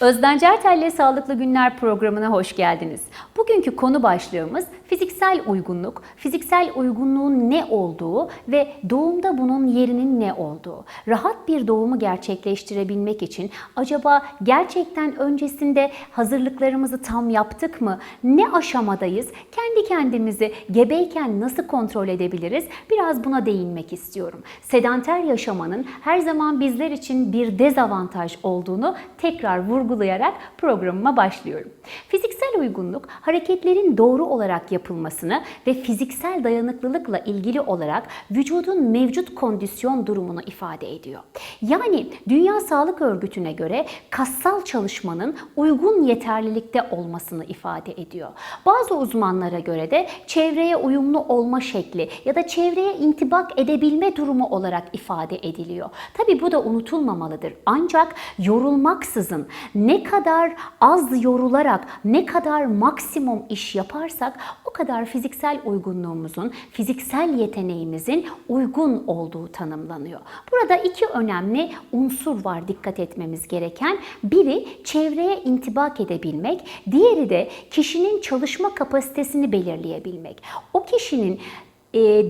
Özden Certel'le Sağlıklı Günler programına hoş geldiniz. Bugünkü konu başlığımız fiziksel uygunluk, fiziksel uygunluğun ne olduğu ve doğumda bunun yerinin ne olduğu. Rahat bir doğumu gerçekleştirebilmek için acaba gerçekten öncesinde hazırlıklarımızı tam yaptık mı? Ne aşamadayız? Kendi kendimizi gebeyken nasıl kontrol edebiliriz? Biraz buna değinmek istiyorum. Sedanter yaşamanın her zaman bizler için bir dezavantaj olduğunu tekrar vurgulayarak programıma başlıyorum. Fiziksel uygunluk hareketlerin doğru olarak yapılmasını ve fiziksel dayanıklılıkla ilgili olarak vücudun mevcut kondisyon durumunu ifade ediyor. Yani Dünya Sağlık Örgütü'ne göre kassal çalışmanın uygun yeterlilikte olmasını ifade ediyor. Bazı uzmanlara göre de çevreye uyumlu olma şekli ya da çevreye intibak edebilme durumu olarak ifade ediliyor. Tabi bu da unutulmamalıdır. Ancak yorulmaksızın ne kadar az yorularak ne kadar maksimum iş yaparsak o kadar fiziksel uygunluğumuzun, fiziksel yeteneğimizin uygun olduğu tanımlanıyor. Burada iki önemli unsur var dikkat etmemiz gereken. Biri çevreye intibak edebilmek, diğeri de kişinin çalışma kapasitesini belirleyebilmek. O kişinin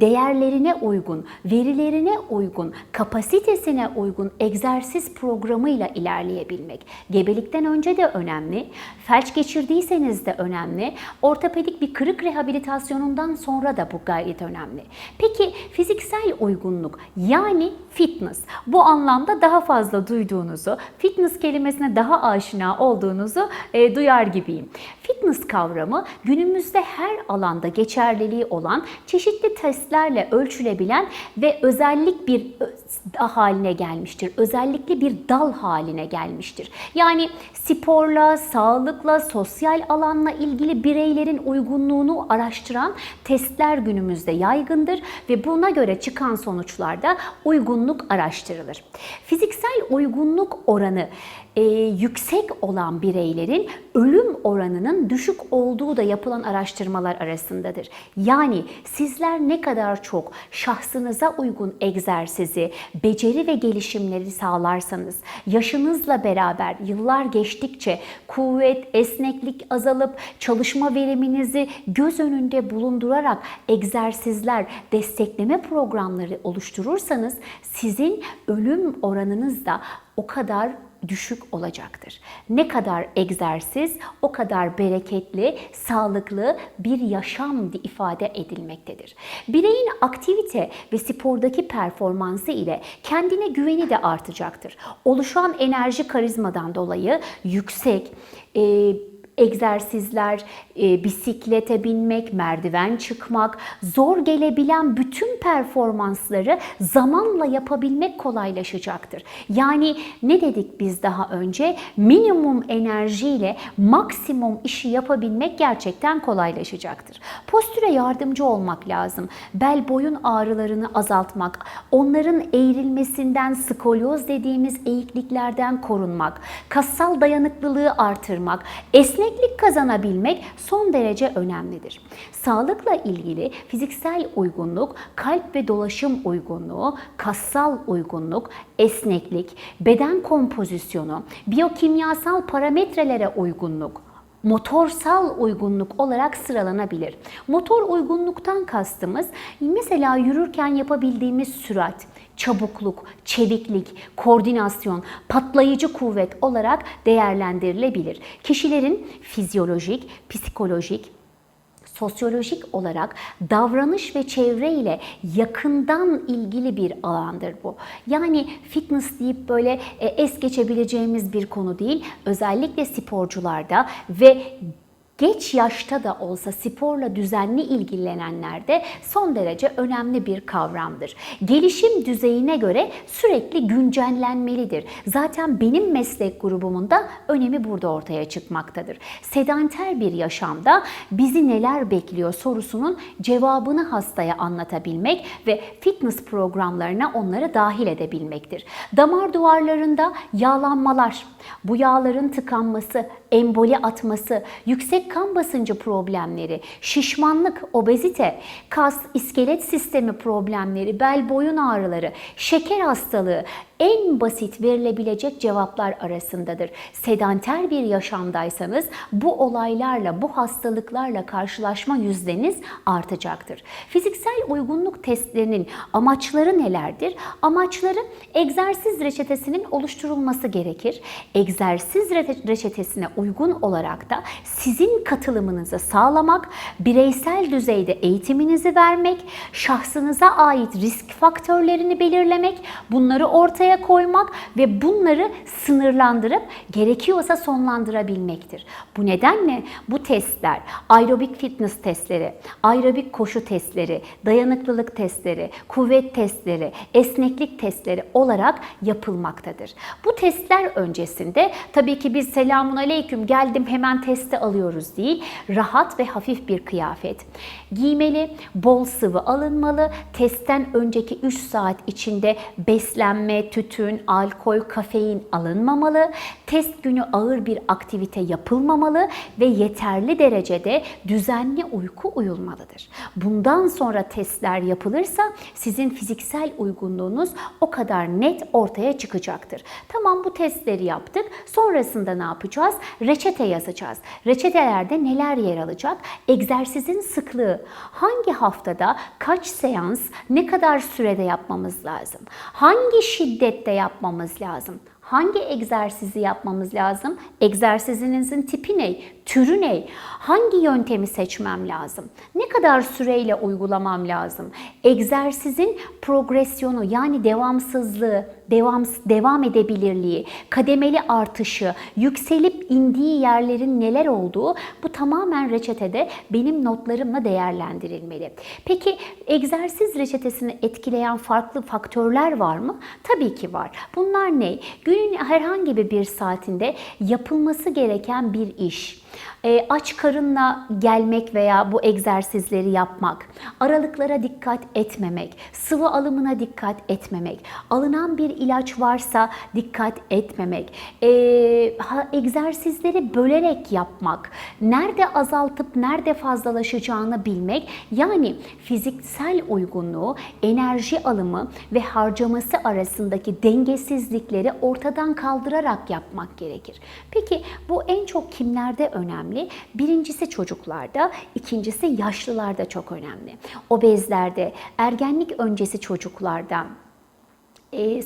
değerlerine uygun, verilerine uygun, kapasitesine uygun egzersiz programıyla ilerleyebilmek. Gebelikten önce de önemli, felç geçirdiyseniz de önemli, ortopedik bir kırık rehabilitasyonundan sonra da bu gayet önemli. Peki fiziksel uygunluk yani fitness bu anlamda daha fazla duyduğunuzu, fitness kelimesine daha aşina olduğunuzu e, duyar gibiyim. Fitness kavramı günümüzde her alanda geçerliliği olan çeşitli testlerle ölçülebilen ve özellik bir haline gelmiştir. Özellikli bir dal haline gelmiştir. Yani sporla, sağlıkla, sosyal alanla ilgili bireylerin uygunluğunu araştıran testler günümüzde yaygındır ve buna göre çıkan sonuçlarda uygunluk araştırılır. Fiziksel uygunluk oranı e, yüksek olan bireylerin ölüm oranının düşük olduğu da yapılan araştırmalar arasındadır. Yani sizler ne kadar çok şahsınıza uygun egzersizi, beceri ve gelişimleri sağlarsanız, yaşınızla beraber yıllar geçtikçe kuvvet, esneklik azalıp çalışma veriminizi göz önünde bulundurarak egzersizler, destekleme programları oluşturursanız sizin ölüm oranınız da o kadar düşük olacaktır. Ne kadar egzersiz o kadar bereketli, sağlıklı bir yaşam ifade edilmektedir. Bireyin aktivite ve spordaki performansı ile kendine güveni de artacaktır. Oluşan enerji karizmadan dolayı yüksek, e, egzersizler, e, bisiklete binmek, merdiven çıkmak, zor gelebilen bütün performansları zamanla yapabilmek kolaylaşacaktır. Yani ne dedik biz daha önce? Minimum enerjiyle maksimum işi yapabilmek gerçekten kolaylaşacaktır. Postüre yardımcı olmak lazım. Bel boyun ağrılarını azaltmak, onların eğrilmesinden skolyoz dediğimiz eğikliklerden korunmak, kassal dayanıklılığı artırmak, esneklik kazanabilmek son derece önemlidir. Sağlıkla ilgili fiziksel uygunluk, kalp ve dolaşım uygunluğu, kassal uygunluk, esneklik, beden kompozisyonu, biyokimyasal parametrelere uygunluk, motorsal uygunluk olarak sıralanabilir. Motor uygunluktan kastımız mesela yürürken yapabildiğimiz sürat, çabukluk, çeviklik, koordinasyon, patlayıcı kuvvet olarak değerlendirilebilir. Kişilerin fizyolojik, psikolojik, sosyolojik olarak davranış ve çevre ile yakından ilgili bir alandır bu. Yani fitness deyip böyle e, es geçebileceğimiz bir konu değil. Özellikle sporcularda ve geç yaşta da olsa sporla düzenli ilgilenenlerde son derece önemli bir kavramdır. Gelişim düzeyine göre sürekli güncellenmelidir. Zaten benim meslek grubumun da önemi burada ortaya çıkmaktadır. Sedanter bir yaşamda bizi neler bekliyor sorusunun cevabını hastaya anlatabilmek ve fitness programlarına onları dahil edebilmektir. Damar duvarlarında yağlanmalar, bu yağların tıkanması, emboli atması, yüksek kan basıncı problemleri, şişmanlık, obezite, kas, iskelet sistemi problemleri, bel boyun ağrıları, şeker hastalığı, en basit verilebilecek cevaplar arasındadır. Sedanter bir yaşamdaysanız bu olaylarla, bu hastalıklarla karşılaşma yüzdeniz artacaktır. Fiziksel uygunluk testlerinin amaçları nelerdir? Amaçları egzersiz reçetesinin oluşturulması gerekir. Egzersiz re- reçetesine uygun olarak da sizin katılımınızı sağlamak, bireysel düzeyde eğitiminizi vermek, şahsınıza ait risk faktörlerini belirlemek, bunları ortaya koymak ve bunları sınırlandırıp gerekiyorsa sonlandırabilmektir. Bu nedenle bu testler, aerobik fitness testleri, aerobik koşu testleri, dayanıklılık testleri, kuvvet testleri, esneklik testleri olarak yapılmaktadır. Bu testler öncesinde tabii ki biz selamun aleyküm geldim hemen testi alıyoruz değil, rahat ve hafif bir kıyafet giymeli, bol sıvı alınmalı, testten önceki 3 saat içinde beslenme, tütün, alkol, kafein alınmamalı, test günü ağır bir aktivite yapılmamalı ve yeterli derecede düzenli uyku uyulmalıdır. Bundan sonra testler yapılırsa sizin fiziksel uygunluğunuz o kadar net ortaya çıkacaktır. Tamam bu testleri yaptık. Sonrasında ne yapacağız? Reçete yazacağız. Reçetelerde neler yer alacak? Egzersizin sıklığı, hangi haftada kaç seans, ne kadar sürede yapmamız lazım? Hangi şiddette yapmamız lazım? Hangi egzersizi yapmamız lazım? Egzersizinizin tipi ne? Türü ne? Hangi yöntemi seçmem lazım? Ne kadar süreyle uygulamam lazım? Egzersizin progresyonu yani devamsızlığı, devam devam edebilirliği, kademeli artışı, yükselip indiği yerlerin neler olduğu bu tamamen reçetede benim notlarımla değerlendirilmeli. Peki egzersiz reçetesini etkileyen farklı faktörler var mı? Tabii ki var. Bunlar ne? Günün herhangi bir saatinde yapılması gereken bir iş. E, aç karınla gelmek veya bu egzersizleri yapmak, aralıklara dikkat etmemek, sıvı alımına dikkat etmemek, alınan bir ilaç varsa dikkat etmemek, e, ha, egzersizleri bölerek yapmak, nerede azaltıp nerede fazlalaşacağını bilmek, yani fiziksel uygunluğu, enerji alımı ve harcaması arasındaki dengesizlikleri ortadan kaldırarak yapmak gerekir. Peki bu en çok kimlerde önemli? Birincisi çocuklarda, ikincisi yaşlılarda çok önemli. Obezlerde, ergenlik öncesi çocuklarda,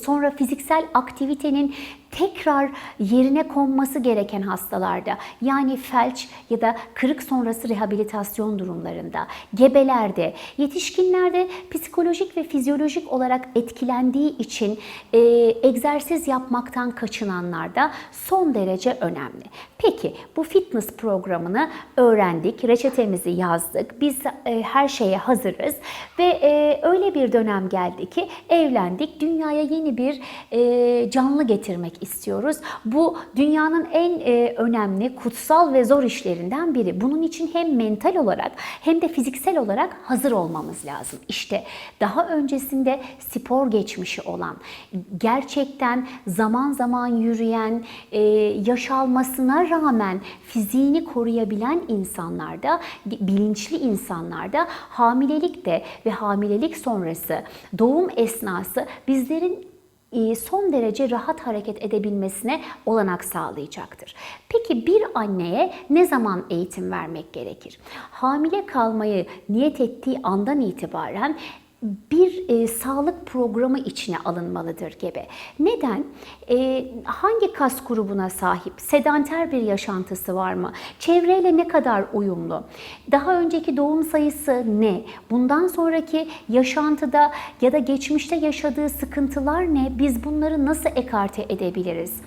sonra fiziksel aktivitenin tekrar yerine konması gereken hastalarda yani felç ya da kırık sonrası rehabilitasyon durumlarında, gebelerde, yetişkinlerde psikolojik ve fizyolojik olarak etkilendiği için e, egzersiz yapmaktan kaçınanlarda son derece önemli. Peki bu fitness programını öğrendik, reçetemizi yazdık, biz e, her şeye hazırız ve e, öyle bir dönem geldi ki evlendik, dünyaya yeni bir e, canlı getirmek istiyoruz. Bu dünyanın en e, önemli, kutsal ve zor işlerinden biri. Bunun için hem mental olarak hem de fiziksel olarak hazır olmamız lazım. İşte daha öncesinde spor geçmişi olan, gerçekten zaman zaman yürüyen, e, yaş almasına rağmen fiziğini koruyabilen insanlarda, bilinçli insanlarda hamilelikte ve hamilelik sonrası doğum esnası bizlerin son derece rahat hareket edebilmesine olanak sağlayacaktır. Peki bir anneye ne zaman eğitim vermek gerekir? Hamile kalmayı niyet ettiği andan itibaren bir e, sağlık programı içine alınmalıdır gebe. Neden? E, hangi kas grubuna sahip? Sedanter bir yaşantısı var mı? Çevreyle ne kadar uyumlu? Daha önceki doğum sayısı ne? Bundan sonraki yaşantıda ya da geçmişte yaşadığı sıkıntılar ne? Biz bunları nasıl ekarte edebiliriz?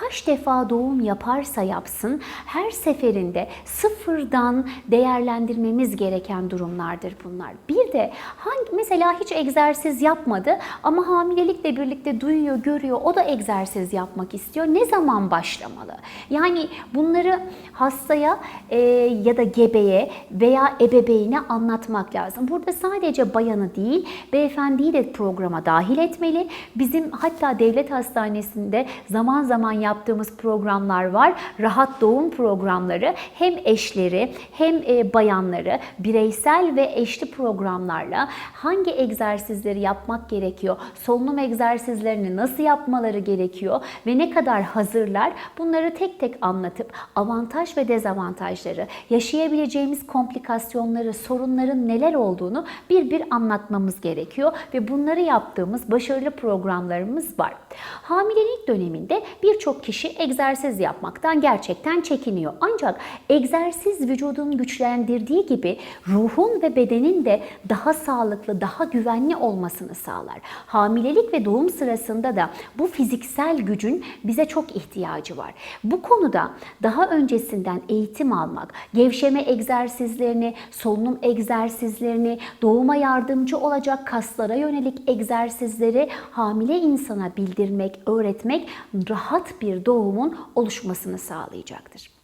Kaç defa doğum yaparsa yapsın her seferinde sıfırdan değerlendirmemiz gereken durumlardır bunlar. Bir de hangi mesela hiç egzersiz yapmadı ama hamilelikle birlikte duyuyor, görüyor, o da egzersiz yapmak istiyor. Ne zaman başlamalı? Yani bunları hastaya e, ya da gebeye veya ebeveyne anlatmak lazım. Burada sadece bayanı değil, beyefendiyi de programa dahil etmeli. Bizim hatta devlet hastanesinde zaman zaman yaptığımız programlar var. Rahat doğum programları hem eşleri hem e, bayanları bireysel ve eşli programlarla hangi egzersizleri yapmak gerekiyor, solunum egzersizlerini nasıl yapmaları gerekiyor ve ne kadar hazırlar bunları tek tek anlatıp avantaj ve dezavantajları, yaşayabileceğimiz komplikasyonları, sorunların neler olduğunu bir bir anlatmamız gerekiyor ve bunları yaptığımız başarılı programlarımız var. Hamilelik döneminde birçok kişi egzersiz yapmaktan gerçekten çekiniyor. Ancak egzersiz vücudun güçlendirdiği gibi ruhun ve bedenin de daha sağlıklı, daha güvenli olmasını sağlar. Hamilelik ve doğum sırasında da bu fiziksel gücün bize çok ihtiyacı var. Bu konuda daha öncesinden eğitim almak, gevşeme egzersizlerini, solunum egzersizlerini, doğuma yardımcı olacak kaslara yönelik egzersizleri hamile insana bildirmek, öğretmek rahat bir doğumun oluşmasını sağlayacaktır.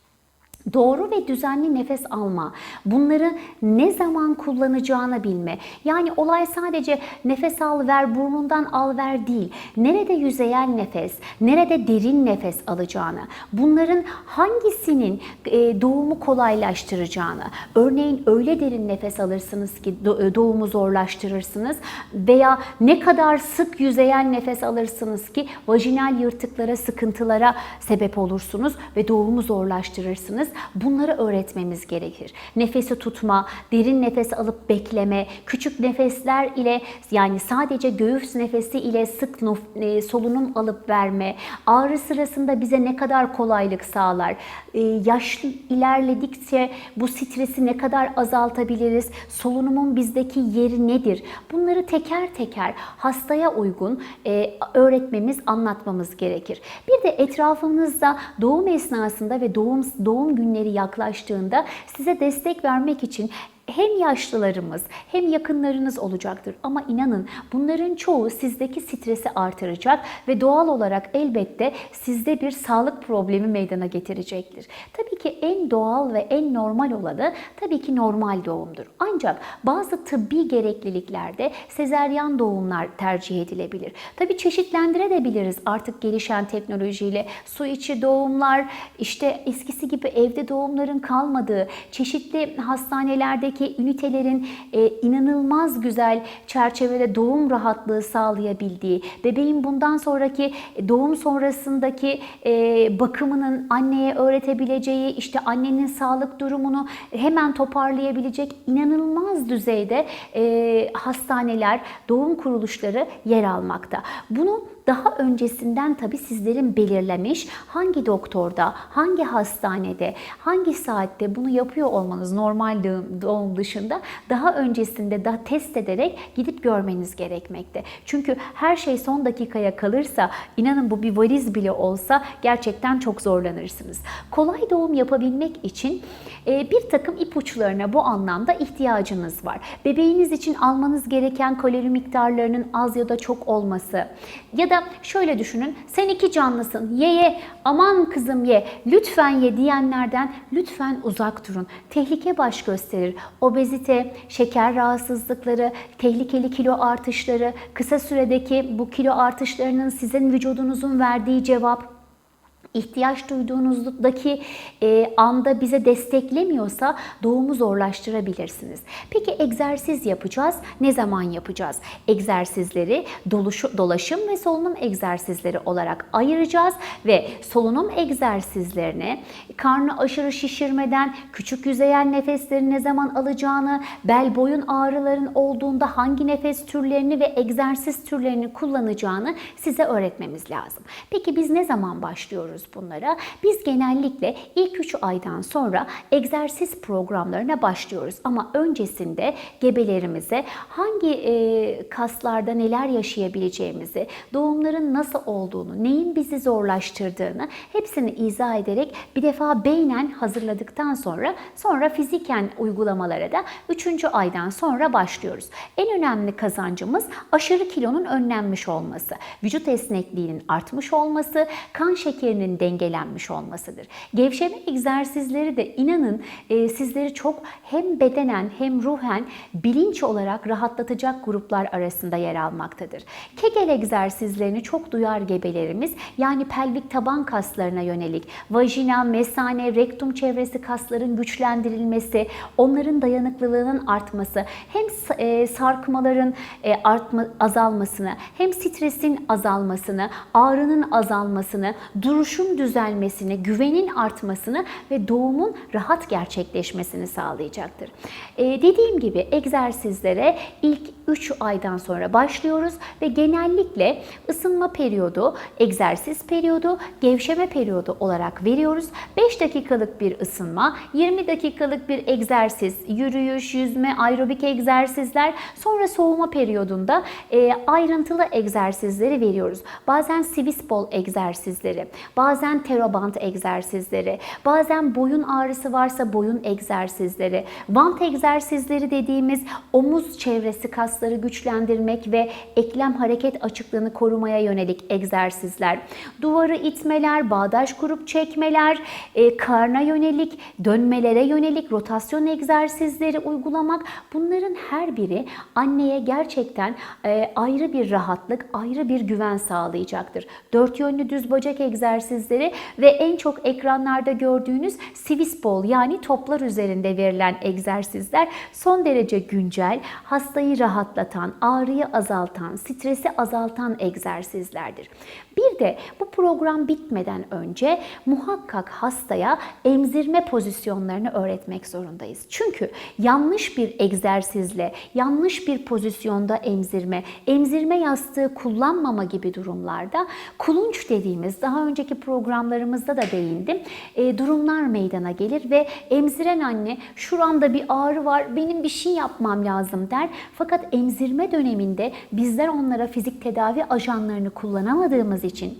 Doğru ve düzenli nefes alma, bunları ne zaman kullanacağını bilme. Yani olay sadece nefes al ver, burnundan al ver değil. Nerede yüzeyel nefes, nerede derin nefes alacağını, bunların hangisinin e, doğumu kolaylaştıracağını. Örneğin öyle derin nefes alırsınız ki e, doğumu zorlaştırırsınız veya ne kadar sık yüzeyel nefes alırsınız ki vajinal yırtıklara, sıkıntılara sebep olursunuz ve doğumu zorlaştırırsınız. Bunları öğretmemiz gerekir. Nefesi tutma, derin nefes alıp bekleme, küçük nefesler ile yani sadece göğüs nefesi ile sık e, solunum alıp verme, ağrı sırasında bize ne kadar kolaylık sağlar, e, yaş ilerledikçe bu stresi ne kadar azaltabiliriz, solunumun bizdeki yeri nedir? Bunları teker teker hastaya uygun e, öğretmemiz, anlatmamız gerekir. Bir de etrafınızda doğum esnasında ve doğum doğum günleri yaklaştığında size destek vermek için hem yaşlılarımız hem yakınlarınız olacaktır. Ama inanın bunların çoğu sizdeki stresi artıracak ve doğal olarak elbette sizde bir sağlık problemi meydana getirecektir. Tabii ki en doğal ve en normal olanı tabii ki normal doğumdur. Ancak bazı tıbbi gerekliliklerde sezeryan doğumlar tercih edilebilir. Tabii çeşitlendirebiliriz artık gelişen teknolojiyle. Su içi doğumlar, işte eskisi gibi evde doğumların kalmadığı, çeşitli hastanelerdeki ki ünitelerin e, inanılmaz güzel çerçevede doğum rahatlığı sağlayabildiği, bebeğin bundan sonraki e, doğum sonrasındaki e, bakımının anneye öğretebileceği, işte annenin sağlık durumunu hemen toparlayabilecek inanılmaz düzeyde e, hastaneler, doğum kuruluşları yer almakta. Bunu daha öncesinden tabi sizlerin belirlemiş hangi doktorda, hangi hastanede, hangi saatte bunu yapıyor olmanız normal doğum dışında daha öncesinde daha test ederek gidip görmeniz gerekmekte. Çünkü her şey son dakikaya kalırsa inanın bu bir valiz bile olsa gerçekten çok zorlanırsınız. Kolay doğum yapabilmek için e, bir takım ipuçlarına bu anlamda ihtiyacınız var. Bebeğiniz için almanız gereken kalori miktarlarının az ya da çok olması ya da şöyle düşünün sen iki canlısın ye ye aman kızım ye lütfen ye diyenlerden lütfen uzak durun. Tehlike baş gösterir. Obezite, şeker rahatsızlıkları, tehlikeli kilo artışları, kısa süredeki bu kilo artışlarının sizin vücudunuzun verdiği cevap ihtiyaç duyduğunuzdaki e, anda bize desteklemiyorsa doğumu zorlaştırabilirsiniz. Peki egzersiz yapacağız. Ne zaman yapacağız? Egzersizleri doluşu, dolaşım ve solunum egzersizleri olarak ayıracağız ve solunum egzersizlerini karnı aşırı şişirmeden küçük yüzeyel nefesleri ne zaman alacağını, bel boyun ağrıların olduğunda hangi nefes türlerini ve egzersiz türlerini kullanacağını size öğretmemiz lazım. Peki biz ne zaman başlıyoruz? Diyoruz bunlara. Biz genellikle ilk 3 aydan sonra egzersiz programlarına başlıyoruz. Ama öncesinde gebelerimize hangi e, kaslarda neler yaşayabileceğimizi, doğumların nasıl olduğunu, neyin bizi zorlaştırdığını hepsini izah ederek bir defa beynen hazırladıktan sonra sonra fiziken uygulamalara da 3. aydan sonra başlıyoruz. En önemli kazancımız aşırı kilonun önlenmiş olması, vücut esnekliğinin artmış olması, kan şekerinin sisteminin dengelenmiş olmasıdır. Gevşeme egzersizleri de inanın e, sizleri çok hem bedenen hem ruhen bilinç olarak rahatlatacak gruplar arasında yer almaktadır. Kegel egzersizlerini çok duyar gebelerimiz yani pelvik taban kaslarına yönelik vajina, mesane, rektum çevresi kasların güçlendirilmesi, onların dayanıklılığının artması, hem e, sarkmaların e, artma, azalmasını, hem stresin azalmasını, ağrının azalmasını, duruşun düzelmesini, güvenin artmasını ve doğumun rahat gerçekleşmesini sağlayacaktır. E, dediğim gibi egzersizlere ilk 3 aydan sonra başlıyoruz ve genellikle ısınma periyodu, egzersiz periyodu, gevşeme periyodu olarak veriyoruz. 5 dakikalık bir ısınma, 20 dakikalık bir egzersiz, yürüyüş, yüzme, aerobik egzersizler, sonra soğuma periyodunda e, ayrıntılı egzersizleri veriyoruz. Bazen Swiss ball egzersizleri, bazen teroband egzersizleri, bazen boyun ağrısı varsa boyun egzersizleri, vant egzersizleri dediğimiz omuz çevresi kasları güçlendirmek ve eklem hareket açıklığını korumaya yönelik egzersizler, duvarı itmeler, bağdaş kurup çekmeler, e, karna yönelik, dönmelere yönelik rotasyon egzersizleri uygulamak bunların her biri anneye gerçekten e, ayrı bir rahatlık, ayrı bir güven sağlayacaktır. Dört yönlü düz bacak egzersizleri ve en çok ekranlarda gördüğünüz Swiss ball yani toplar üzerinde verilen egzersizler son derece güncel, hastayı rahatlatan, ağrıyı azaltan, stresi azaltan egzersizlerdir. Bir de bu program bitmeden önce muhakkak hastaya emzirme pozisyonlarını öğretmek zorundayız. Çünkü yanlış bir egzersizle, yanlış bir pozisyonda emzirme, emzirme yastığı kullanmama gibi durumlarda kulunç dediğimiz daha önceki programlarımızda da değindim e, durumlar meydana gelir ve emziren anne şuramda bir ağrı var benim bir şey yapmam lazım der. Fakat emzirme döneminde bizler onlara fizik tedavi ajanlarını kullanamadığımız için.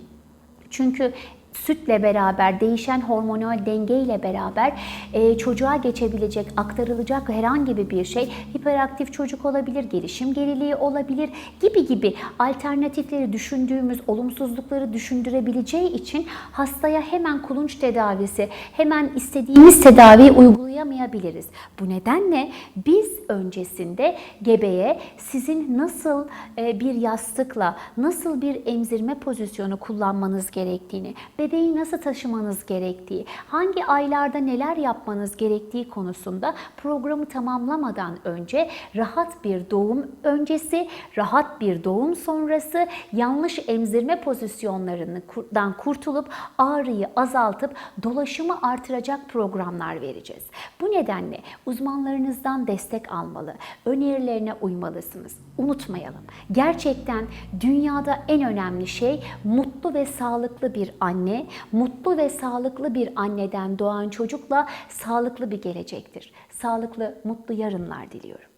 Çünkü sütle beraber, değişen hormonal denge ile beraber e, çocuğa geçebilecek, aktarılacak herhangi bir şey hiperaktif çocuk olabilir, gelişim geriliği olabilir gibi gibi alternatifleri düşündüğümüz olumsuzlukları düşündürebileceği için hastaya hemen kulunç tedavisi, hemen istediğimiz tedaviyi uygulayamayabiliriz. Bu nedenle biz öncesinde gebeye sizin nasıl e, bir yastıkla, nasıl bir emzirme pozisyonu kullanmanız gerektiğini, bebeği nasıl taşımanız gerektiği, hangi aylarda neler yapmanız gerektiği konusunda programı tamamlamadan önce rahat bir doğum öncesi, rahat bir doğum sonrası yanlış emzirme pozisyonlarından kurtulup ağrıyı azaltıp dolaşımı artıracak programlar vereceğiz. Bu nedenle uzmanlarınızdan destek almalı, önerilerine uymalısınız. Unutmayalım. Gerçekten dünyada en önemli şey mutlu ve sağlıklı bir anne, mutlu ve sağlıklı bir anneden doğan çocukla sağlıklı bir gelecektir. Sağlıklı, mutlu yarınlar diliyorum.